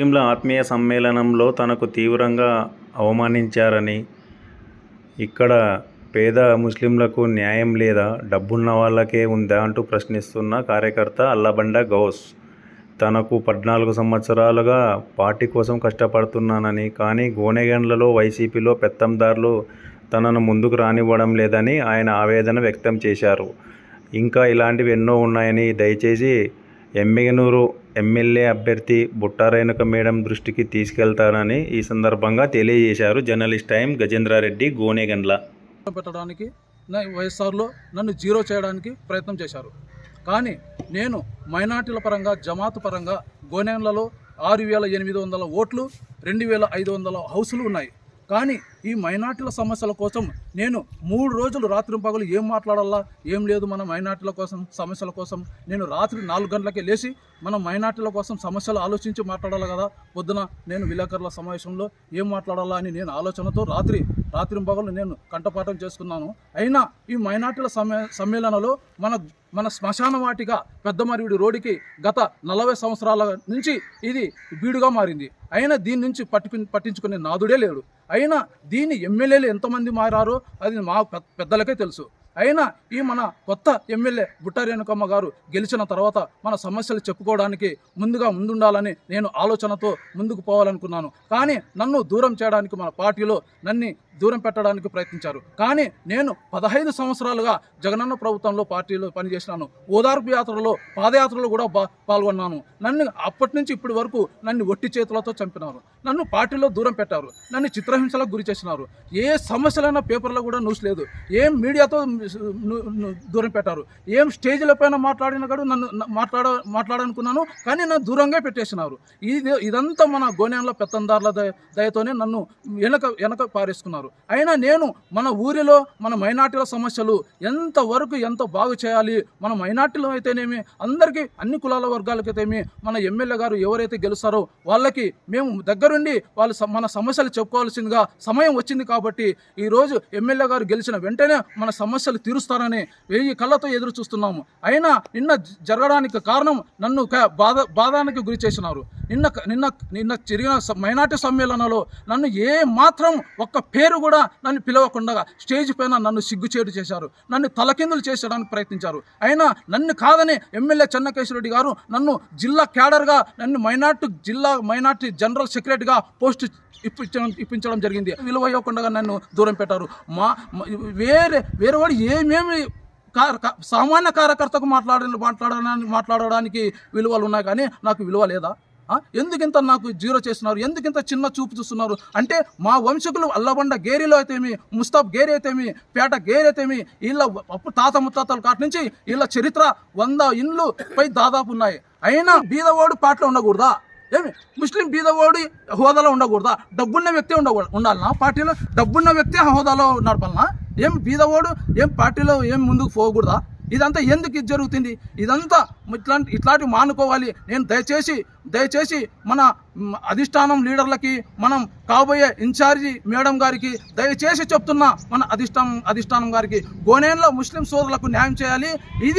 ముస్లింల ఆత్మీయ సమ్మేళనంలో తనకు తీవ్రంగా అవమానించారని ఇక్కడ పేద ముస్లింలకు న్యాయం లేదా డబ్బున్న వాళ్ళకే ఉందా అంటూ ప్రశ్నిస్తున్న కార్యకర్త అల్లబండ గౌస్. తనకు పద్నాలుగు సంవత్సరాలుగా పార్టీ కోసం కష్టపడుతున్నానని కానీ గోనెగండ్లలో వైసీపీలో పెత్తందారులు తనను ముందుకు రానివ్వడం లేదని ఆయన ఆవేదన వ్యక్తం చేశారు. ఇంకా ఇలాంటివి ఎన్నో ఉన్నాయని దయచేసి ఎమ్మిగనూరు ఎమ్మెల్యే అభ్యర్థి బుట్టారేణుక మేడం దృష్టికి తీసుకెళ్తానని ఈ సందర్భంగా తెలియజేశారు జర్నలిస్ట్ టైం గజేంద్రారెడ్డి గోనెగండ్ల. పెట్టడానికి నా వైఎస్ఆర్లో నన్ను జీరో చేయడానికి ప్రయత్నం చేశారు. కానీ నేను మైనార్టీల పరంగా జమాత్ పరంగా గోనేగండ్లలో ఆరు వేల ఎనిమిది వందల ఓట్లు రెండు వేల ఐదు వందల హౌసులు ఉన్నాయి. కానీ ఈ మైనార్టీల సమస్యల కోసం నేను మూడు రోజులు రాత్రి పగలు ఏం మాట్లాడాలా? ఏం లేదు మన మైనార్టీల కోసం సమస్యల కోసం. నేను రాత్రి నాలుగు గంటలకే లేచి మన మైనార్టీల కోసం సమస్యలు ఆలోచించి మాట్లాడాలి కదా? పొద్దున నేను విలేకరుల సమావేశంలో ఏం మాట్లాడాలా అని నేను ఆలోచనతో రాత్రి రాత్రి పగలు నేను కంఠపాఠం చేసుకున్నాను. అయినా ఈ మైనార్టీల సమ్మే సమ్మేళనలో మన మన శ్మశాన వాటిగా పెద్దమరివిడి రోడ్డుకి గత నలభై సంవత్సరాల నుంచి ఇది బీడుగా మారింది. అయినా దీని నుంచి పట్టి పట్టించుకునే నాదుడే లేడు. అయినా దీని ఎమ్మెల్యేలు ఎంతమంది మారారో అది మా పె- పెద్దలకే తెలుసు. అయినా ఈ మన కొత్త ఎమ్మెల్యే బుట్టారేణుకమ్మ గారు గెలిచిన తర్వాత మన సమస్యలు చెప్పుకోవడానికి ముందుగా ముందుండాలని నేను ఆలోచనతో ముందుకు పోవాలనుకున్నాను. కానీ నన్ను దూరం చేయడానికి మన పార్టీలో నన్ను దూరం పెట్టడానికి ప్రయత్నించారు. కానీ నేను పదహైదు సంవత్సరాలుగా జగనన్న ప్రభుత్వంలో పార్టీలో పనిచేసినాను. ఓదార్పు యాత్రలో పాదయాత్రలో కూడా పాల్గొన్నాను. నన్ను అప్పటి నుంచి ఇప్పటి వరకు నన్ను ఒట్టి చేతులతో చంపినారు. నన్ను పార్టీలో దూరం పెట్టారు. నన్ను చిత్రహింసలకు గురి చేసినారు. ఏ సమస్యలైనా పేపర్లో కూడా న్యూస్ లేదు. ఏం మీడియాతో దూరం పెట్టారు. ఏం స్టేజ్ల పైన మాట్లాడిన కూడా నన్ను మాట్లాడ మాట్లాడనుకున్నాను. కానీ నన్ను దూరంగా పెట్టేసినారు. ఇది ఇదంతా మన గోనెంల పెత్తందారుల దయతోనే నన్ను వెనక వెనక పారేసుకున్నారు. అయినా నేను మన ఊరిలో మన మైనార్టీల సమస్యలు ఎంతవరకు ఎంత బాగు చేయాలి? మన మైనార్టీలు అయితేనేమి అందరికీ అన్ని కులాల వర్గాలకైతేమి మన ఎమ్మెల్యే గారు ఎవరైతే గెలుస్తారో వాళ్ళకి మేము దగ్గరుండి వాళ్ళు స- మన సమస్యలు చెప్పుకోవాల్సిందిగా సమయం వచ్చింది కాబట్టి ఈరోజు ఎమ్మెల్యే గారు గెలిచిన వెంటనే మన సమస్యలు తీరుస్తారని వెయ్యి కళ్ళతో ఎదురు చూస్తున్నాము. అయినా నిన్న జ- జరగడానికి కారణం నన్ను బాధ బాధానికి గురి చేసినారు. నిన్న నిన్న నిన్న జరిగిన మైనార్టీ సమ్మేళనలో నన్ను ఏ మాత్రం ఒక్క పేరు కూడా నన్ను పిలవకుండా స్టేజ్ పైన నన్ను సిగ్గుచేటు చేశారు. నన్ను తలకిందులు చేసేయడానికి ప్రయత్నించారు. అయినా నన్ను కాదని ఎమ్మెల్యే చెన్నకేశ్వరరెడ్డి గారు నన్ను జిల్లా క్యాడర్గా నన్ను మైనార్టీ జిల్లా మైనార్టీ జనరల్ సెక్రటరీగా పోస్ట్ ఇప్పించడం ఇప్పించడం జరిగింది. విలువ ఇవ్వకుండా నన్ను దూరం పెట్టారు. మా వేరే వేరే వాడు ఏమేమి కా- సామాన్య కార్యకర్తకు మాట్లాడ మాట్లాడడానికి మాట్లాడడానికి విలువలు ఉన్నాయి కానీ నాకు విలువ లేదా? ఎందుకింత నాకు జీరో చేస్తున్నారు? ఎందుకింత చిన్న చూపు చూస్తున్నారు? అంటే మా వంశకులు అల్లబండ గేరిలో అయితేమి ముస్తాబ్ గేరి అయితేమి పేట గేరి అయితేమి వీళ్ళ అప్పుడు తాత ముత్తాతల కాటి నుంచి వీళ్ళ చరిత్ర వంద ఇండ్లు పై దాదాపు ఉన్నాయి. అయినా బీదవాడు పాటలో ఉండకూడదా? ఏమి? ముస్లిం బీదవాడి హోదాలో ఉండకూడదా? డబ్బున్న వ్యక్తి ఉండకూడదు ఉండాలనా పార్టీలో? డబ్బున్న వ్యక్తి హోదాలో నడపాలనా? ఏం బీదవాడు ఏం పార్టీలో ఏం ముందుకు పోకూడదా? ఇదంతా ఎందుకు ఇది జరుగుతుంది? ఇదంతా ఇట్లాంటి ఇట్లాంటివి మానుకోవాలి. నేను దయచేసి దయచేసి మన అధిష్టానం లీడర్లకి మనం కాబోయే ఇన్ఛార్జి మేడం గారికి దయచేసి చెప్తున్నా మన అధిష్టానం అధిష్టానం గారికి. గోనేన్లో ముస్లిం సోదరులకు న్యాయం చేయాలి. ఇది